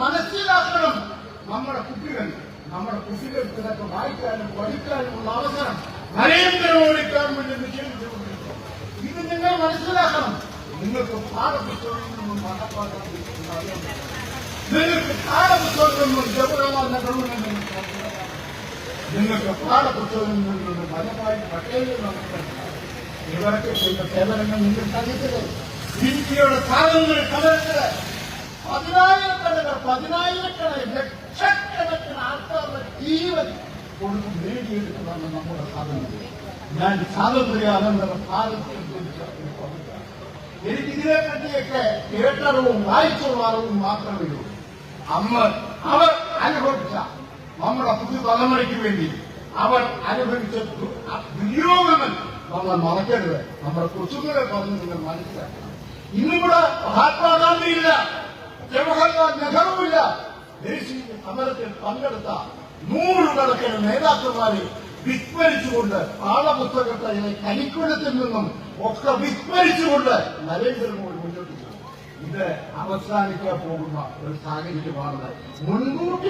മനസ്സിലാക്കണം നമ്മുടെ കുട്ടികൾ നമ്മുടെ കുട്ടികൾക്ക് ഇതൊക്കെ വായിക്കാനും പഠിക്കാനുമുള്ള അവസരം നരേന്ദ്രമോദി ഗവൺമെന്റ് നിഷേധിച്ചുകൊണ്ടിരിക്കുന്നു ഇത് നിങ്ങൾ മനസ്സിലാക്കണം. നിങ്ങൾക്ക് പാഠപുസ്തകങ്ങളിൽ നിന്നും മനപ്പാഠം നിങ്ങൾക്ക് പാഠപുസ്തകത്തിൽ നിന്നും ജവഹർലാൽ നെഹ്റുവിൽ നിന്നും നിങ്ങൾക്ക് പാഠപുസ്തകങ്ങളിൽ നിന്നും മനപ്പാടി പട്ടേലിൽ നമുക്ക് ഇവരൊക്കെ ചെയ്ത സേവനങ്ങൾ നിങ്ങൾ കണ്ടിട്ടില്ലേ ഇന്ത്യയുടെ സ്വാതന്ത്ര്യ സമരത്തിൽ പതിനായിരക്കണക്കിന് ലക്ഷക്കണക്കിന് ആൾക്കാരുടെ ജീവൻ കൊടുത്ത് നേടിയെടുക്കുന്നതാണ് നമ്മുടെ സ്വാതന്ത്ര്യം. ഞാൻ സ്വാതന്ത്ര്യാനന്തര ഭാരതത്തിൽ. എനിക്ക് ഇതിനെ പറ്റിയൊക്കെ കേട്ടറിവും വായിച്ചുള്ള അറിവും മാത്രമേ ഉള്ളൂ. അമ്മ അവർ അനുഭവിച്ച നമ്മുടെ പുതിയ തലമുറയ്ക്ക് വേണ്ടി അവർ അനുഭവിച്ച ദുര്യോഗങ്ങൾ നമ്മൾ മറക്കരുത്. നമ്മുടെ കൊച്ചുങ്ങളെ പറഞ്ഞ് നിങ്ങൾ മനസ്സിലാക്കണം. ഇന്നിവിടെ മഹാത്മാഗാന്ധിയില്ല സമരത്തിൽ പങ്കെടുത്ത നൂറുകണക്കിന് നേതാക്കന്മാരെ വിസ്മരിച്ചുകൊണ്ട് പാഠപുസ്തകത്തിലെ കരിക്കുലത്തിൽ നിന്നും ഒക്കെ വിസ്മരിച്ചുകൊണ്ട് നരേന്ദ്രമോദി മുന്നോട്ട് ഇത് അവസാനിക്കാൻ പോകുന്ന ഒരു സാഹചര്യമാണ്. മുൻകൂട്ടി